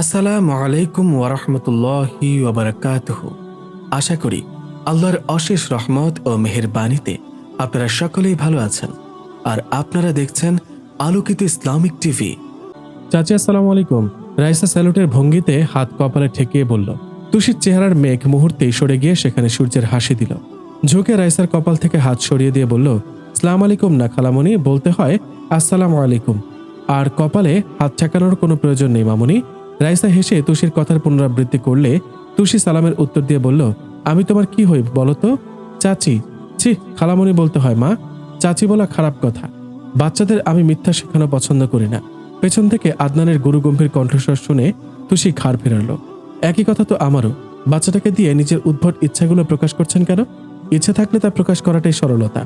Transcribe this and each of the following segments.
আসসালামু আলাইকুম ওরহমতুল্লাহি ওবরাকাতুহ আশা করি আল্লাহর অশেষ রহমত ও মেহেরবানিতে আপনারা সকলেই ভালো আছেন আর আপনারা দেখছেন আলোকিত ইসলামিক টিভি। চাচি, আসসালামু আলাইকুম। রাইসা স্যালুটের ভঙ্গিতে হাত কপালে ঠেকিয়ে বলল, তুষির চেহারার মেঘ মুহূর্তেই সরে গিয়ে সেখানে সূর্যের হাসি দিল। ঝুঁকে রাইসার কপাল থেকে হাত সরিয়ে দিয়ে বলল, সালাম আলাইকুম না খালামণি, বলতে হয় আসসালামু আলাইকুম। আর কপালে হাত ঠেকানোর কোনো প্রয়োজন নেই, মামুনি। রাইসা হেসে তুষির কথার পুনরাবৃত্তি করলে তুষি সালামের উত্তর দিয়ে বলল, আমি তোমার কি হই, বলো তো? চাচি। ছি খালামণি বলতে হয়, মা। চাচি বলা খারাপ কথা। বাচ্চাদের আমি মিথ্যা শেখানো পছন্দ করি না। পেছন থেকে আদনানের গুরুগম্ভীর কণ্ঠস্বর শুনে তুষি ঘাড় ফেরালো। একই কথা তো আমারও। বাচ্চাটাকে দিয়ে নিজের উদ্ভট ইচ্ছাগুলো প্রকাশ করছেন কেন? ইচ্ছে থাকলে তা প্রকাশ করাটাই সরলতা।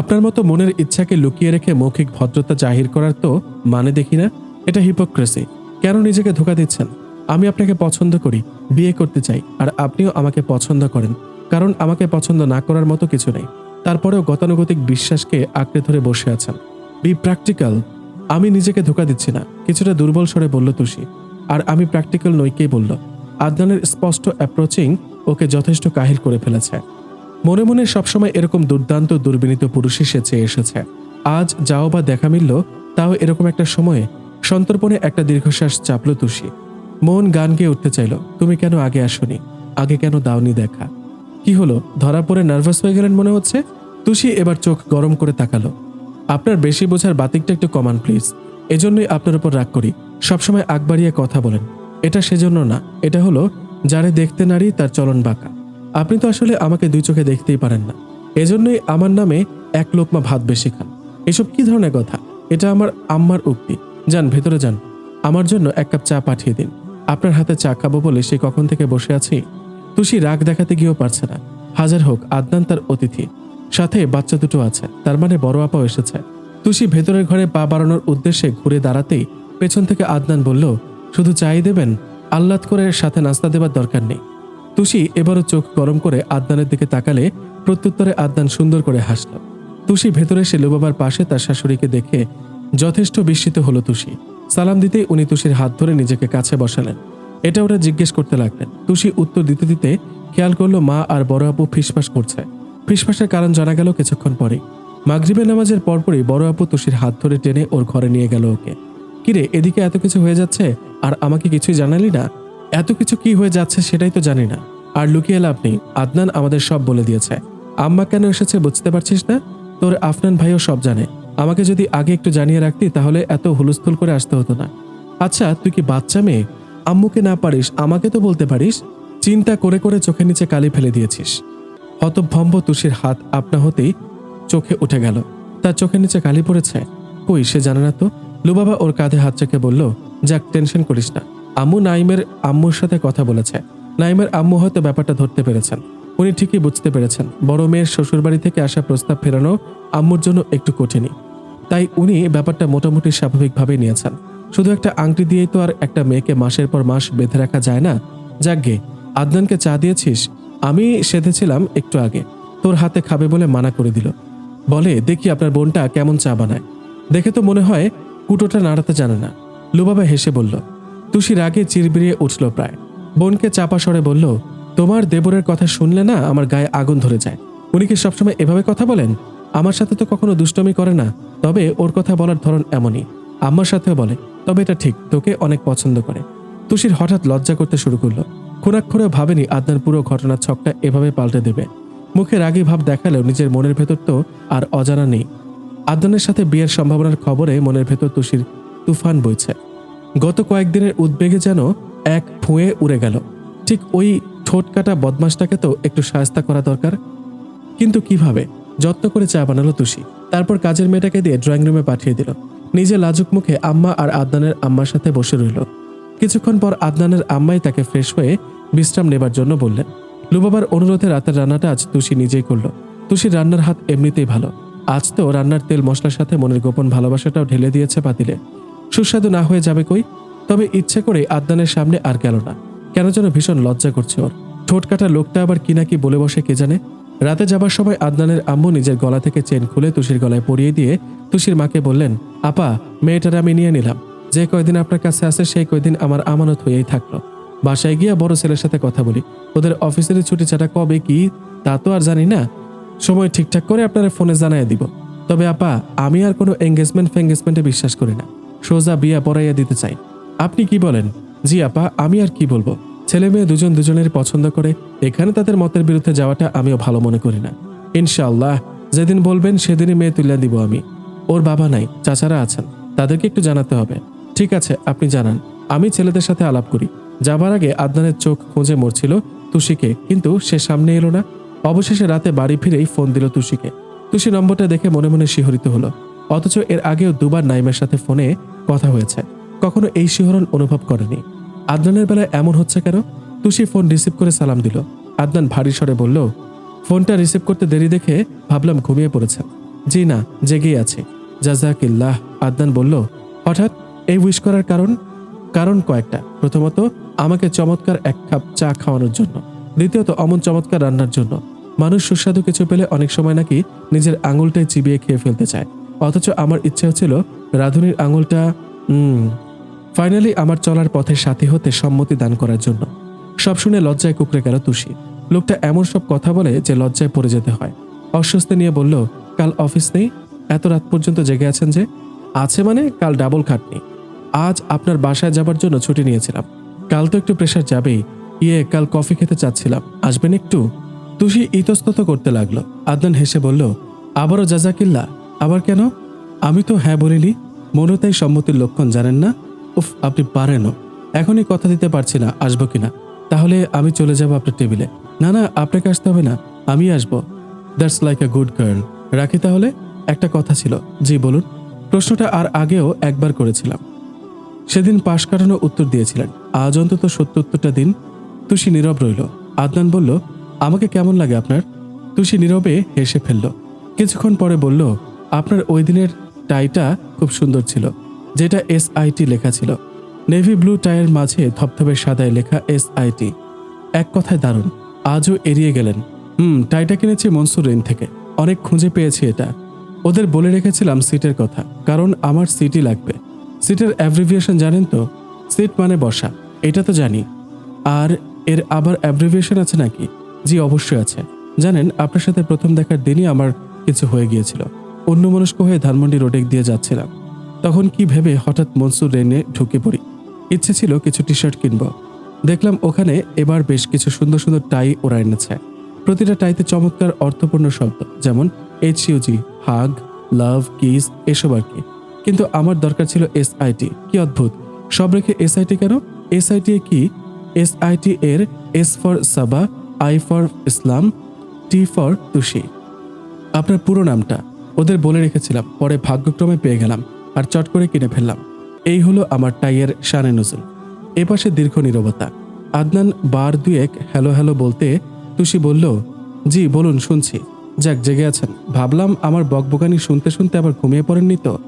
আপনার মতো মনের ইচ্ছাকে লুকিয়ে রেখে মৌখিক ভদ্রতা জাহির করার তো মানে দেখি না। এটা হিপোক্রেসি কেন নিজেকে ধোকা দিচ্ছেন? আমি আপনাকে পছন্দ করি, বিয়ে করতে চাই, আর আপনিও আমাকে পছন্দ করেন। কারণ আমাকে পছন্দ না করার মতো কিছু নেই। তারপরেও গতানুগতিক বিশ্বাসকে আঁকড়ে ধরে বসে আছেন। Be practical. আমি নিজেকে ধোকা দিচ্ছি না। কিছুটা দুর্বল স্বরে বলল তুষি আর আমি প্র্যাকটিক্যাল নইকেই বলল। আদনানের স্পষ্ট অ্যাপ্রোচিং ওকে যথেষ্ট কাহিল করে ফেলেছে। মনে মনে সবসময় এরকম দুর্দান্ত দুর্বিনীত পুরুষই সে চেয়ে এসেছে। আজ যাও বা দেখা মিলল, তাও এরকম একটা সময়ে সন্তর্পণে একটা দীর্ঘশ্বাস চাপল তুষি। মন গান গেয়ে উঠতে চাইল, তুমি কেন আগে আসনি? আগে কেন দাওনি দেখা? কি হলো? ধরা পড়ে নার্ভাস হয়ে গেলেন মনে হচ্ছে? তুষি এবার চোখ গরম করে তাকালো। আপনার বেশি বোঝার বাতিকটা একটু কমান প্লিজ এজন্যই আপনার উপর রাগ করি। সবসময় আগ বাড়িয়ে কথা বলেন। এটা সেজন্য না। এটা হলো, যারে দেখতে নারী, তার চলন বাঁকা। আপনি তো আসলে আমাকে দুই চোখে দেখতেই পারেন না। এজন্যই আমার নামে এক লোকমা ভাত বেশি খান। এসব কি ধরনের কথা? এটা আমার আম্মার উক্তি। যান, ভেতরে যান। আমার জন্য এক কাপ চা পাঠিয়ে দিন। আপনার হাতে চা খাব বলে সে কখন থেকে বসে আছি? তুষি রাগ দেখাতে গিয়েও পারছে না। হাজার হোক, আদনান তার অতিথি। সাথে বাচ্চা দুটো আছে, তার মানে বড় আপাও এসেছে। তুষি ভেতরের ঘরে পা বাড়ানোর উদ্দেশ্যে ঘুরে দাঁড়াতেই পেছন থেকে আদনান বলল, শুধু চাই দেবেন? আহ্লাদ করে সাথে নাস্তা দেবার দরকার নেই। তুষি এবারও চোখ গরম করে আদনানের দিকে তাকালে প্রত্যুত্তরে আদনান সুন্দর করে হাসল। তুষি ভেতরে এসে লুবাবার পাশে তার শাশুড়িকে দেখে যথেষ্ট বিস্মিত হলো তুষি। সালাম দিতেই উনি তুষির হাত ধরে নিজেকে কাছে বসালেন। এটা ওরা জিজ্ঞেস করতে লাগলেন। তুষি উত্তর দিতে দিতে খেয়াল করল মা আর বড় আপু ফিসফাস করছে। ফিসফাসের কারণ জানা গেল কিছুক্ষণ পরে মাগরিবের নামাজের পরপরই বড় আপু তুষির হাত ধরে টেনে ওর ঘরে নিয়ে গেল ওকে। কিরে এদিকে এত কিছু হয়ে যাচ্ছে? আর আমাকে কিছুই জানালি না? এত কিছু কি হয়ে যাচ্ছে সেটাই তো জানি না। আর লুকিয়ে লাভ নেই। আদনান আমাদের সব বলে দিয়েছে। আম্মা কেন এসেছে বুঝতে পারছিস না? তোর আফনান ভাইও সব জানে। আমাকে যদি আগে একটু জানিয়ে রাখতি, তাহলে এত হুলস্থুল করে আসতে হতো না। আচ্ছা তুই কি বাচ্চা মেয়ে? আম্মুকে না পারিস, আমাকে তো বলতে পারিস? চিন্তা করে করে চোখের নিচে কালি ফেলে দিয়েছিস। হতভম্ব তুষির হাত আপনা হতেই চোখে উঠে গেল। তার চোখের নিচে কালি পড়েছে। কই, সে জানে না তো? লুবাবা ওর কাঁধে হাত চেকে বলল, যাক, টেনশন করিস না। আম্মু নাইমের আম্মুর সাথে কথা বলেছে। নাইমের আম্মু হয়তো ব্যাপারটা ধরতে পেরেছেন। উনি ঠিকই বুঝতে পেরেছেন। বড় মেয়ের শ্বশুরবাড়ি থেকে আসা প্রস্তাব ফেরানো আম্মুর জন্য একটু কঠিনই। তাই উনি ব্যাপারটা মোটামুটি স্বাভাবিকভাবে নিয়েছেন। শুধু একটা আংটি দিয়েই তো আর একটা মেয়েকে মাসের পর মাস বেঁধে রাখা যায় না। যাকগে, আদনানকে চা দিয়েছিস? আমি সেধেছিলাম একটু আগে। তোর হাতে খাবে বলে মানা করে দিল। বলে, দেখি আপনার বোনটা কেমন চা বানায়। দেখে তো মনে হয় কুটোটা নাড়াতে জানে না। লুবাবা হেসে বলল, তুষি রাগে চিরবিরিয়ে উঠল প্রায়। বোনকে চাপা সরে বলল, তোমার দেবরের কথা শুনলে না আমার গায়ে আগুন ধরে যায়। উনি কি সবসময় এভাবে কথা বলেন? আমার সাথে তো কখনো দুষ্টমি করে না, তবে ওর কথা বলার ধরন এমনই। আম্মার সাথেও বলে, তবে এটা ঠিক, তোকে অনেক পছন্দ করে। তুষির হঠাৎ লজ্জা করতে শুরু করল। খুনাক্ষরেও ভাবেনি আদনান পুরো ঘটনার ছকটা এভাবে পাল্টে দেবে। মুখে রাগী ভাব দেখালেও নিজের মনের ভেতর তো আর অজানা নেই। আদনানের সাথে বিয়ের সম্ভাবনার খবরে মনের ভেতর তুষির তুফান বইছে। গত কয়েকদিনের উদ্বেগে যেন এক ফুঁয়ে উড়ে গেল। ঠিক ওই ঠোঁট কাটা বদমাসটাকে তো একটু সাহস্তা করা দরকার। কিন্তু কীভাবে? যত্ন করে চা বানালো তুষি। তারপর কাজের মেয়েটাকে দিয়ে ড্রয়িং রুমে পাঠিয়ে দিল। নিজে লাজুক মুখে আম্মা আর আদনানের আম্মার সাথে বসে রইল। কিছুক্ষণ পর আদনানের আম্মাই তাকে ফ্রেশ হয়ে বিশ্রাম নেবার জন্য বললেন, লুবাবার অনুরোধে রাতের রান্নাটা আজ তুষি নিজেই করল। তুষির রান্নার হাত এমনিতেই ভালো। আজ তো রান্নার তেল মশলার সাথে মনের গোপন ভালোবাসাটাও ঢেলে দিয়েছে পাতিলে সুস্বাদু না হয়ে যাবে কই? তবে ইচ্ছে করে আদনানের সামনে আর গেল না। কেন যেন ভীষণ লজ্জা করছে ওর। ঠোঁট কাটা লোকটা আবার কি নাকি বলে বসে কে জানে? রাতে যাবার সময় আদনানের আম্মু নিজের গলা থেকে চেন খুলে তুষির গলায় পরিয়ে দিয়ে তুষির মাকে বললেন, আপা, মেয়েটার আমি নিয়ে নিলাম। যে কয়দিন আপনার কাছে আছে সেই কয়দিন আমার আমানত হয়েই থাকল। বাসায় গিয়ে বড় ছেলের সাথে কথা বলি। ওদের অফিসের ছুটি ছাটা কবে কি, তা তো আর জানি না। সময় ঠিকঠাক করে আপনার ফোনে জানাই দিব। তবে আপা, আমি আর কোনো এঙ্গেজমেন্ট ফেঙ্গেজমেন্টে বিশ্বাস করি না। সোজা বিয়া পড়াইয়া দিতে চাই। আপনি কি বলেন? জি আপা, আমি আর কি বলব? ছেলে মেয়ে দুজন দুজনের পছন্দ করে, এখানে তাদের মতের বিরুদ্ধে যাওয়াটা আমিও ভালো মনে করি না। ইনশাআল্লাহ, যেদিন বলবেন সেদিনই মেয়ে তুলে দিব আমি। ওর বাবা নাই, চাচারা আছেন, তাদেরকে একটু জানাতে হবে। ঠিক আছে, আপনি জানান। আমি ছেলেদের সাথে আলাপ করি। যাবার আগে আদনানের চোখ খুঁজে মরছিল তুষিকে, কিন্তু সে সামনে এলো না। অবশেষে রাতে বাড়ি ফিরেই ফোন দিল তুষিকে। তুষি নম্বরটা দেখে মনে মনে শিহরিত হলো। অথচ এর আগেও দুবার নাইমের সাথে ফোনে কথা হয়েছে। কখনো এই শিহরণ অনুভব করেনি। আদনানের বেলায় এমন হচ্ছে কেন? তুষি ফোন রিসিভ করে সালাম দিল। আদনান ভারী স্বরে বলল, ফোনটা রিসিভ করতে দেরি দেখে ভাবলাম ঘুমিয়ে পড়েছে জি না, জেগেই আছে। জাজাকিল্লাহ, আদনান বলল। হঠাৎ এই উইশ করার কারণ? কারণ কয়েকটা। প্রথমত, আমাকে চমৎকার এক কাপ চা খাওয়ানোর জন্য। দ্বিতীয়ত, অমন চমৎকার রান্নার জন্য। মানুষ সুস্বাদু কিছু পেলে অনেক সময় নাকি নিজের আঙুলটাই চিবিয়ে খেয়ে ফেলতে চায়। অথচ আমার ইচ্ছে হচ্ছিল রাধুনির আঙুলটা ফাইনালি আমার চলার পথের সাথী হতে সম্মতি দান করার জন্য। সব শুনে লজ্জায় কুকড়ে গেল তুষি। লোকটা এমন সব কথা বলে যে লজ্জায় পড়ে যেতে হয়। অস্বস্তি নিয়ে বলল, কাল অফিস নেই? এত রাত পর্যন্ত জেগে আছেন যে? আছে মানে কাল ডাবল খাটনি। আজ আপনার বাসায় যাবার জন্য ছুটি নিয়েছিলাম। কাল তো একটু প্রেশার যাবেই। ইয়ে কাল কফি খেতে চাচ্ছিলাম। আসবেন একটু? তুষি ইতস্তত করতে লাগল। আদনান হেসে বলল, আবারও জাজাকিল্লা? আবার কেন? আমি তো হ্যাঁ বলিনি। মনতাই সম্মতির লক্ষণ জানেন না। উফ, আপনি পারেনও। এখনই কথা দিতে পারছি না, আসব কিনা? তাহলে আমি চলে যাব আপনার টেবিলে। না না, আপনাকে আসতে হবে না, আমি আসব। That's like a good girl রাখি তাহলে? একটা কথা ছিল। জি, বলুন। প্রশ্নটা আর আগেও একবার করেছিলাম। সেদিন পাশ কাটানো উত্তর দিয়েছিলেন। আজ অন্তত সত্য উত্তরটা দিন তুষি নীরব রইল। আদনান বলল, আমাকে কেমন লাগে আপনার? তুষি নীরবে হেসে ফেলল। কিছুক্ষণ পরে বলল, আপনার ওই দিনের টাইটা খুব সুন্দর ছিল। যেটা এস আইটি লেখা ছিল। নেভি ব্লু টাইয়ের মাঝে ধপধপে সাদায় লেখা এস আইটি এক কথায় দারুণ, আজও এড়িয়ে গেলেন। হুম, টাইটা কিনেছি মনসুর রেন থেকে। অনেক খুঁজে পেয়েছি এটা। ওদের বলে রেখেছিলাম সিটের কথা, কারণ আমার সিটই লাগবে। সিটের অ্যাব্রিভিয়েশন জানেন তো? সিট মানে বসা, এটা তো জানি। আর এর আবার অ্যাব্রিভিয়েশন আছে নাকি? জি, অবশ্যই আছে। জানেন, আপনার সাথে প্রথম দেখার দিনই আমার কিছু হয়ে গিয়েছিল। অন্যমনস্ক হয়ে ধানমন্ডি রোডে দিয়ে যাচ্ছিলাম। তখন কি ভেবে হঠাৎ মনসুর রেনে ঢুকে পড়ি। ইচ্ছে ছিল কিছু টি শার্ট কিনব। দেখলাম ওখানে এবার বেশ কিছু সুন্দর সুন্দর টাই ওরা এনেছে। প্রতিটা টাইতে চমৎকার অর্থপূর্ণ শব্দ, যেমন H U G hug love kiss এসব আর কি। কিন্তু আমার দরকার ছিল এস আইটি কি অদ্ভুত। সব রেখে এস আইটি কেন? এস আইটি কি? এস আইটি এর S for Saba I for Islam T for Tushi আপনার পুরো নামটা ওদের বলে রেখেছিলাম, পরে ভাগ্যক্রমে পেয়ে গেলাম। আর চট করে কিনে ফেললাম। এই হলো আমার টাইয়ের শানে নজল এপাশে দীর্ঘ নীরবতা। আদনান বার দুয়েক হ্যালো হ্যালো বলতে তুষি বলল, জি, বলুন, শুনছি। যাক, জেগে আছেন। ভাবলাম আমার বকবকানি শুনতে শুনতে আবার ঘুমিয়ে পড়েননি তো?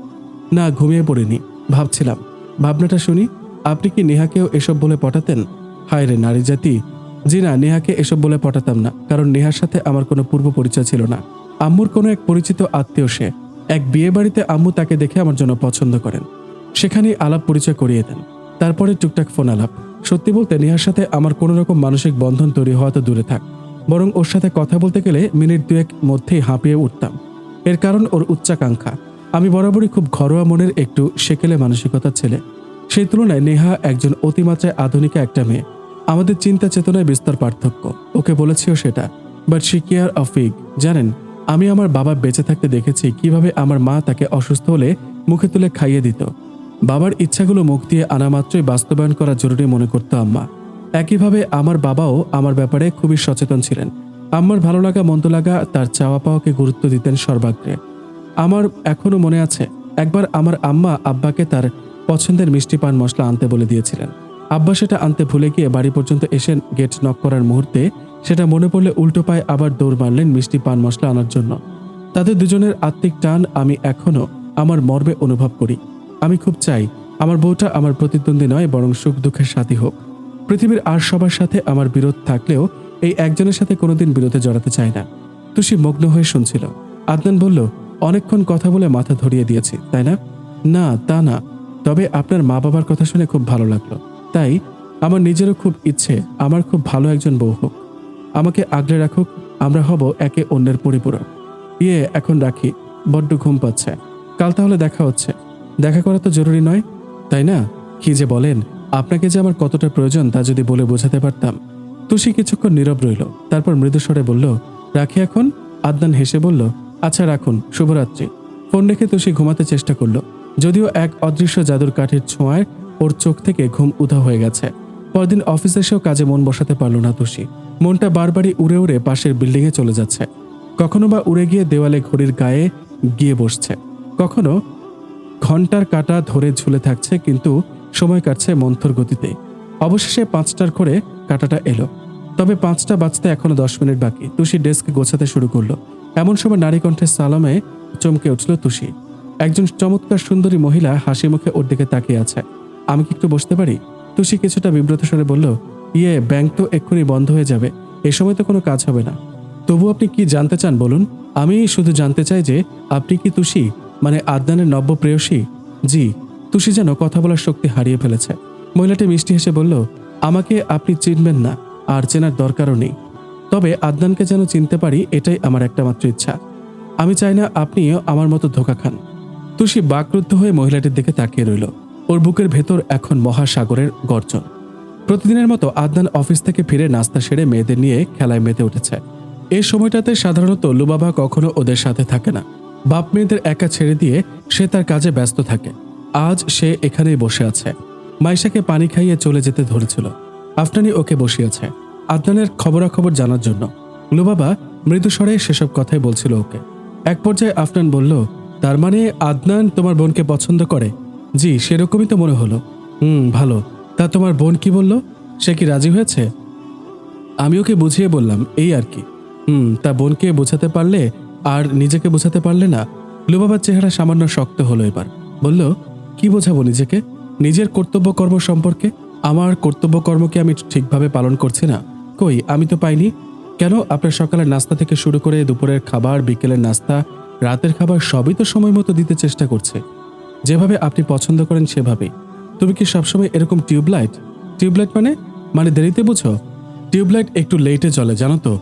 না, ঘুমিয়ে পড়িনি। ভাবছিলাম। ভাবনাটা শুনি, আপনি কি নেহাকেও এসব বলে পটাতেন? হায় রে নারী জাতি। জি না, নেহাকে এসব বলে পটাতাম না, কারণ নেহার সাথে আমার কোনো পূর্ব পরিচয় ছিল না। আম্মুর কোনো এক পরিচিত আত্মীয় সে। এক বিয়ে বাড়িতে আম্মু তাকে দেখে আমার জন্য পছন্দ করেন। সেখানেই আলাপ পরিচয় করিয়ে দেন। তারপরে টুকটাক ফোন আলাপ। সত্যি বলতে নেহার সাথে আমার কোনো রকম মানসিক বন্ধন তৈরি হওয়া তো দূরে থাক। বরং ওর সাথে কথা বলতে গেলে মিনিট দুয়েক মধ্যেই হাঁপিয়ে উঠতাম। এর কারণ ওর উচ্চাকাঙ্ক্ষা। আমি বরাবরই খুব ঘরোয়া মনের একটু সেকেলে মানসিকতার ছেলে। সেই তুলনায় নেহা একজন অতিমাত্রায় আধুনিকা একটা মেয়ে। আমাদের চিন্তা চেতনায় বিস্তর পার্থক্য। ওকে বলেছিও সেটা। বাট শি কেয়ার অফিক জানেন? আমি আমার বাবা বেঁচে থাকতে দেখেছি কীভাবে আমার মা তাকে অসুস্থ হলে মুখে তুলে খাইয়ে দিত। বাবার ইচ্ছাগুলো মুখ দিয়ে আনা মাত্রই বাস্তবায়ন করা জরুরি মনে করতো আম্মা। একইভাবে আমার বাবাও আমার ব্যাপারে খুবই সচেতন ছিলেন। আম্মার ভালো লাগা, মন্দ লাগা, তার চাওয়া পাওয়াকে গুরুত্ব দিতেন সর্বাগ্রে। আমার এখনও মনে আছে, একবার আমার আম্মা আব্বাকে তার পছন্দের মিষ্টি পান মশলা আনতে বলে দিয়েছিলেন। আব্বা সেটা আনতে ভুলে গিয়ে বাড়ি পর্যন্ত এসে গেট নক করার মুহূর্তে সেটা মনে পড়লে উল্টো পায়ে আবার দৌড় মারলেন মিষ্টি পান মশলা আনার জন্য। তাদের দুজনের আত্মিক টান আমি এখনও আমার মর্মে অনুভব করি। আমি খুব চাই আমার বউটা আমার প্রতিদ্বন্দ্বী নয়, বরং সুখ দুঃখের সাথী হোক। পৃথিবীর আর সবার সাথে আমার বিরোধ থাকলেও এই একজনের সাথে কোনোদিন বিরোধে জড়াতে চায় না। তুষি মগ্ন হয়ে শুনছিল। আদনান বলল, অনেকক্ষণ কথা বলে মাথা ধরিয়ে দিয়েছি, তাই না? না, তা না। তবে আপনার মা বাবার কথা শুনে খুব ভালো লাগল। তাই আমার নিজেরও খুব ইচ্ছে, আমার খুব ভালো একজন বউ হোক। আমাকে আগলে রাখুক, আমরা হব একে অন্যের পরিপূরক। ইয়ে এখন রাখি। বড্ড ঘুম পাচ্ছে। কাল তাহলে দেখা হচ্ছে। দেখা করা তো জরুরি নয়, তাই না? কি যে বলেন, আপনাকে যে আমার কতটা প্রয়োজন তা যদি বলে বোঝাতে পারতাম। তুষি কিছুক্ষণ নীরব রইল, তারপর মৃদুস্বরে বলল, রাখি এখন? আদনান হেসে বলল আচ্ছা রাখুন, শুভরাত্রি। ফোন রেখে তুষি ঘুমাতে চেষ্টা করল, যদিও এক অদৃশ্য জাদুর কাঠের ছোঁয়ায় ওর চোখ থেকে ঘুম উধা হয়ে গেছে। পরদিন অফিস এসেও কাজে মন বসাতে পারল না তুষি। মনটা বারবারই উড়ে উড়ে পাশের বিল্ডিংয়ে চলে যাচ্ছে। কখনো বা উড়ে গিয়ে দেওয়ালে ঘড়ির গায়ে গিয়ে বসছে। কখনো ঘণ্টার কাটা ধরে ঝুলে থাকছে, কিন্তু সময় কাটছে মন্থর গতিতে। অবশেষে পাঁচটার করে কাটাটা এলো। তবে পাঁচটা বাজতে এখনও দশ মিনিট বাকি। তুষি ডেস্ক গোছাতে শুরু করল। এমন সময় নারী কণ্ঠের সালামে চমকে উঠল তুষি। একজন চমৎকার সুন্দরী মহিলা হাসি মুখে ওর দিকে তাকিয়ে আছে। আমি কি একটু বসতে পারি? তুষি কিছুটা বিব্রত স্বরে বলল ইয়ে ব্যাংক তো এক্ষুনি বন্ধ হয়ে যাবে। এ সময় তো কোনো কাজ হবে না। তবু আপনি কি জানতে চান বলুন? আমি শুধু জানতে চাই যে, আপনি কি তুষি? মানে আদনানের নব্য প্রেয়সী জি, তুষি যেন কথা বলার শক্তি হারিয়ে ফেলেছে। মহিলাটি মিষ্টি হেসে বলল, আমাকে আপনি চিনবেন না, আর চেনার দরকারও নেই। তবে আদনানকে যেন চিনতে পারি, এটাই আমার একটা মাত্র ইচ্ছা। আমি চাই না আপনিও আমার মতো ধোকা খান। তুষি বাকরুদ্ধ হয়ে মহিলাটির দিকে তাকিয়ে রইল। ওর বুকের ভেতর এখন মহাসাগরের গর্জন। প্রতিদিনের মতো আদনান অফিস থেকে ফিরে নাস্তা সেরে মেয়েদের নিয়ে খেলায় মেতে উঠেছে। এই সময়টাতে সাধারণত লুবাবা কখনো ওদের সাথে থাকে না। বাপ মেয়েদের একা ছেড়ে দিয়ে সে তার কাজে ব্যস্ত থাকে। আজ সে এখানেই বসে আছে। মাইশাকে পানি খাইয়ে চলে যেতে ধরেছিল। আফটানি ওকে বসিয়েছে। আদনানের খবরাখবর জানার জন্য। লুবাবা মৃদুস্বরে সেসব কথাই বলছিল ওকে। এক পর্যায়ে আফনান বলল, তার মানে আদনান তোমার বোনকে পছন্দ করে? জি, সেরকমই তো মনে হলো। হুম, ভালো। তা তোমার বোন কি বলল? সে কি রাজি হয়েছে? আমি ওকে বুঝিয়ে বললাম, এই আর কি। হুম, তা বোনকে বোঝাতে পারলে আর নিজেকে বোঝাতে পারলে না, লুবাবার চেহারা সামান্য শক্ত হলো এবার। বলল, কি বোঝাবো নিজেকে? নিজের কর্তব্য কর্ম সম্পর্কে? আমার কর্তব্য কর্মকে আমি ঠিকভাবে পালন করছি না? কই, আমি তো পাইনি। কেন? আপনার সকালের নাস্তা থেকে শুরু করে দুপুরের খাবার, বিকেলের নাস্তা, রাতের খাবার সবই তো সময় মতো দিতে চেষ্টা করছে। যেভাবে আপনি পছন্দ করেন সেভাবেই। তুমি কি সবসময় এরকম টিউবলাইট? টিউবলাইট মানে? মানে দেরিতে বুঝো? টিউবলাইট একটু লেটে চলে জানো তো।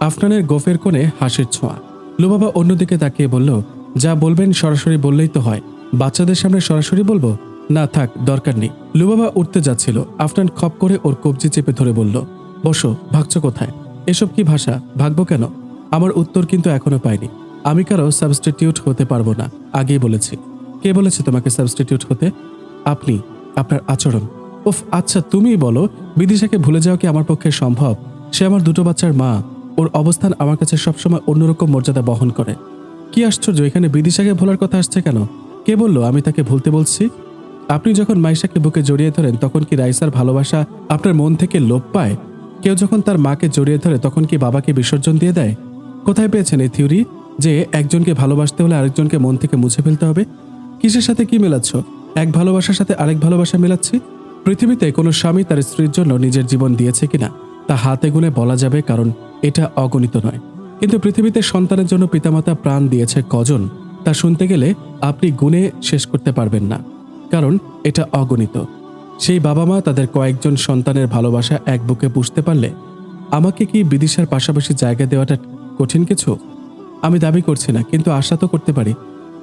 আফনানের গোফের কোণে হাসির ছোঁয়া। লুবাবা অন্যদিকে তাকিয়ে বলল, যা বলবেন সরাসরি বললেই তো হয়। বাচ্চাদের সামনে সরাসরি বলব? না, থাক, দরকার নেই। লুবাবা উঠতে যাচ্ছিল। আফনান খপ করে ওর কবজি চেপে ধরে বলল, বসো, ভাগছ কোথায়? এসব কি ভাষা? ভাগবো কেন? আমার উত্তর কিন্তু এখনও পাইনি। আমি কারও সাবস্টিটিউট হতে পারব না, আগেই বলেছি। কে বলেছে তোমাকে সাবস্টিটিউট হতে? আপনি, আপনার আচরণ। উফ আচ্ছা তুমিই বলো, বিদিশাকে ভুলে যাওয়া কি আমার পক্ষে সম্ভব? সে আমার দুটো বাচ্চার মা। ওর অবস্থান আমার কাছে সবসময় অন্যরকম মর্যাদা বহন করে। কি আশ্চর্য, এখানে বিদিশাকে ভোলার কথা আসছে কেন? কে বলল, আমি তাকে ভুলতে বলছি? আপনি যখন মাইশাকে বুকে জড়িয়ে ধরেন, তখন কি রাইসার ভালোবাসা আপনার মন থেকে লোপ পায়? কেউ যখন তার মাকে জড়িয়ে ধরে, তখন কি বাবাকে বিসর্জন দিয়ে দেয়? কোথায় পেয়েছেন এই থিওরি? যে একজনকে ভালোবাসতে হলে আরেকজনকে মন থেকে মুছে ফেলতে হবে? কিসের সাথে কি মেলাচ্ছ? এক ভালোবাসার সাথে আরেক ভালোবাসা মেলাচ্ছি? পৃথিবীতে কোনো স্বামী তার স্ত্রীর জন্য নিজের জীবন দিয়েছে কিনা, তা হাতে গুনে বলা যাবে কারণ এটা অগণিত নয়। কিন্তু পৃথিবীতে সন্তানের জন্য পিতামাতা প্রাণ দিয়েছে কজন, তা শুনতে গেলে আপনি গুণে শেষ করতে পারবেন না, কারণ এটা অগণিত। সেই বাবা মা তাদের কয়েকজন সন্তানের ভালোবাসা এক বুকে বুঝতে পারলে আমাকে কি বিদিশার পাশাপাশি জায়গা দেওয়াটা কঠিন কিছু? আমি দাবি করছি না, কিন্তু আশা তো করতে পারি।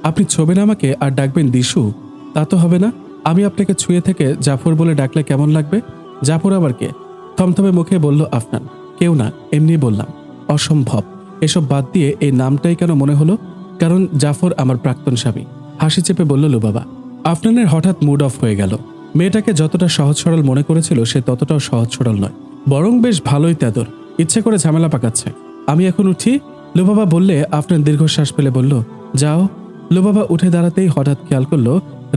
আপনি ছোবেন আমাকে আর ডাকবেন দিশু। তা তো হবে না। আমি আপনাকে ছুঁয়ে থেকে জাফর বলে ডাকলে কেমন লাগবে? জাফর আবার কে? থমথমে মুখে বলল, আফনান, কেউ না, এমনি বললাম। অসম্ভব। এসব বাদ দিয়ে এই নামটাই কেন মনে হলো? কারণ জাফর আমার প্রাক্তন স্বামী। হাসি চেপে বলল লুবাবা আফনানের হঠাৎ মুড অফ হয়ে গেল। মেয়েটাকে যতটা সহজ সরল মনে করেছিল, সে ততটাও সহজ সরল নয়। বরং বেশ ভালোই তেদর ইচ্ছে করে ঝামেলা পাকাচ্ছে। আমি এখন উঠি? লুবাবা বললে, আফনান দীর্ঘশ্বাস ফেলে বলল, যাও। লুবাবা উঠে দাঁড়াতেই হঠাৎ খেয়াল করল,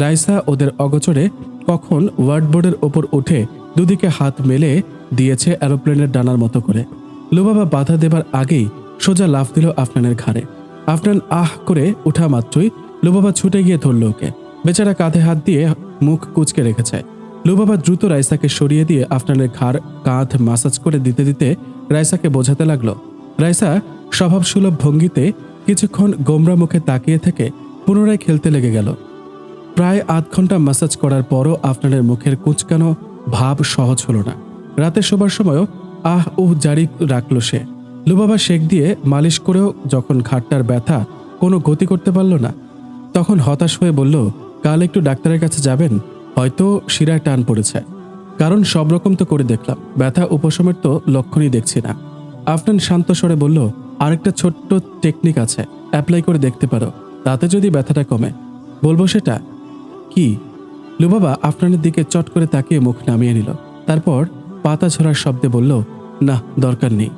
রাইসা ওদের অগচরে কখন ওয়ার্ডবোর্ডের ওপর উঠে দুদিকে হাত মেলে দিয়েছে অ্যারোপ্লেনের ডানার মতো করে। লুবাবা বাধা দেবার আগেই সোজা লাফ দিল আফনানের ঘাড়ে। আফনান আহ করে উঠা মাত্রই লুবাবা ছুটে গিয়ে ধরল ওকে। বেচারা কাঁধে হাত দিয়ে মুখ কুচকে রেখেছে। লুবাবা দ্রুত রাইসাকে সরিয়ে দিয়ে আফনানের ঘাড় কাঁধ মাসাজ করে দিতে দিতে রাইসাকে বোঝাতে লাগল, রাইসা, স্বভাবসুলভ ভঙ্গিতে কিছুক্ষণ গোমরা মুখে তাকিয়ে থেকে পুনরায় খেলতে লেগে গেল। প্রায় আধ ঘণ্টা ম্যাসাজ করার পরও আফনানের মুখের কুচকানো ভাব সহজ হলো না। রাতে শোবার সময়ও আহ, উহ, জারি রাখল সে। লুবাবা শেক দিয়ে মালিশ করেও যখন ঘাটটার ব্যথা কোনো গতি করতে পারল না, তখন হতাশ হয়ে বলল, কাল একটু ডাক্তারের কাছে যাবেন, হয়তো শিরায় টান পড়েছে। কারণ সব রকম তো করে দেখলাম, ব্যথা উপশমের তো লক্ষণই দেখছি না। আফনান শান্ত স্বরে বলল আরেকটা ছোট্ট টেকনিক আছে অ্যাপ্লাই করে দেখতে পারো, তাতে যদি ব্যথাটা কমে। বলব সেটা, কি? লুবাবা আফনানের দিকে চট করে তাকিয়ে মুখ নামিয়ে নিল, তারপর পাতা ঝরার শব্দে বলল, না, দরকার নেই।